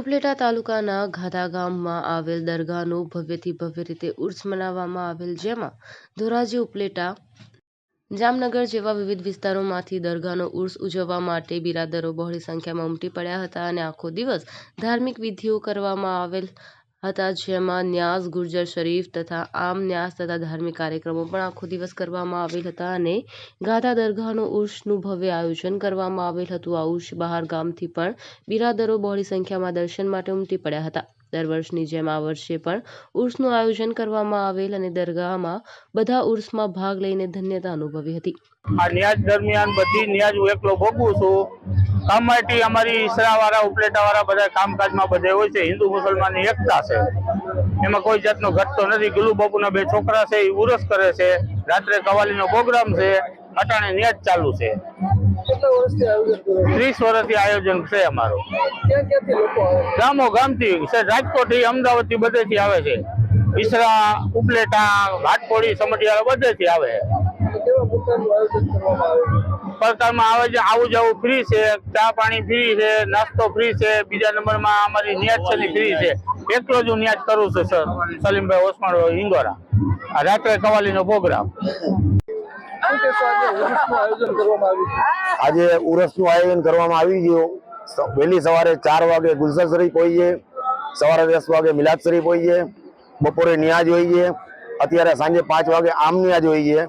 ઉપલેટા તાલુકાના ઘાધા ગામમાં આવેલ દરગાહનું ભવ્યથી ભવ્ય રીતે ઉર્સ મનાવવામાં આવેલ, જેમાં ધોરાજી ઉપલેટા, જામનગર જેવા વિવિધ વિસ્તારોમાંથી દરગાહનો ઉર્સ ઉજવવા માટે બિરાદરો બહોળી સંખ્યામાં ઉમટી પડ્યા હતા અને આખો દિવસ ધાર્મિક વિધિઓ કરવામાં આવેલ હતા, જેમાં ન્યાસ, ગુર્જર શરીફ તથા આમ ન્યાસ તથા ધાર્મિક કાર્યક્રમો પણ આખો દિવસ કરવામાં આવેલ હતા અને ગાધા દરગાહનું ઉર્ષનું ભવ્ય આયોજન કરવામાં આવેલ હતું. આ ઉર્ષ બહાર ગામથી પણ બિરાદરો બહોળી સંખ્યામાં દર્શન માટે ઉમટી પડ્યા હતા. દર વર્ષની જેમ આ વર્ષે પણ ઉર્ષનું આયોજન કરવામાં આવેલ અને દરગાહમાં બધા ઉર્ષમાં ભાગ લઈને ધન્યતા અનુભવી હતી. આ ન્યાજ દરમિયાન બધી ન્યાજ હું એકલો ભોગવું છું. કમાટી અમારી ઈસરાવાળા ઉપલેટાવાળા બધા કામકાજમાં બધે હોય છે. હિન્દુ મુસલમાનની એકતા છે. એમાં કોઈ જાતનો ઘટતો નથી. ગુલુ બાપુના બે છોકરા છે એ ઉરસ કરે છે. રાત્રે કવાલીનો પ્રોગ્રામ છે. અટાણે ન્યાજ ચાલુ છે. ત્રીસ વર્ષથી આયોજન છે અમારું. ગામો ગામથી રાજકોટથી અમદાવાદથી બધેથી આવે છે. ઈસરા ઉપલેટા ઘાટકોડી સમઢિયાળા આયોજન કરવામાં આવે. છે પ્રકારમાં આવે છે આવું જવું ફ્રી છે ચા પાણી ફ્રી છે નાસ્તો ફ્રી છે બીજા નંબરમાં અમારી ન્યાજ છે ફ્રી છે. એકલો જ હું ન્યાજ કરું છું સર સલીમભાઈ ઓસમાણ ઇંગોરા રાત્રે કવાલીનો પ્રોગ્રામ. આજે ઉર્સનું આયોજન કરવામાં આવ્યું છે? આજે ઉરસનું આયોજન કરવામાં આવી ગયું વહેલી સવારે ચાર વાગે ગુલશન શરીફ હોય છે. સવારે દસ વાગે મિલાદ શરીફ હોય છે. બપોરે નિયાજ છે. અત્યારે સાંજે પાંચ વાગે આમ નિયાજ હોઈએ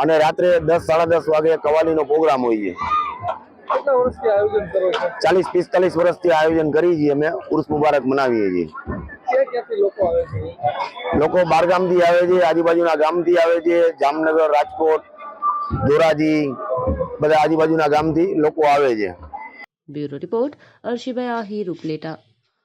અને રાત્રે દસ સાડા દસ વાગે કવાલીનો પ્રોગ્રામ હોય છો. ચાલીસ પિસ્તાલીસ વર્ષથી આયોજન કરી છીએ અમે ઉર્સ મુબારક મનાવીએ છીએ. લોકો આવે છે? લોકો બારગામથી આવે છે આજુબાજુના ગામથી આવે છે જામનગર રાજકોટ ધોરાજી બધા આજુબાજુના ગામથી લોકો આવે છે. Bureau report અર્શીભાઈ Ahir Upleta.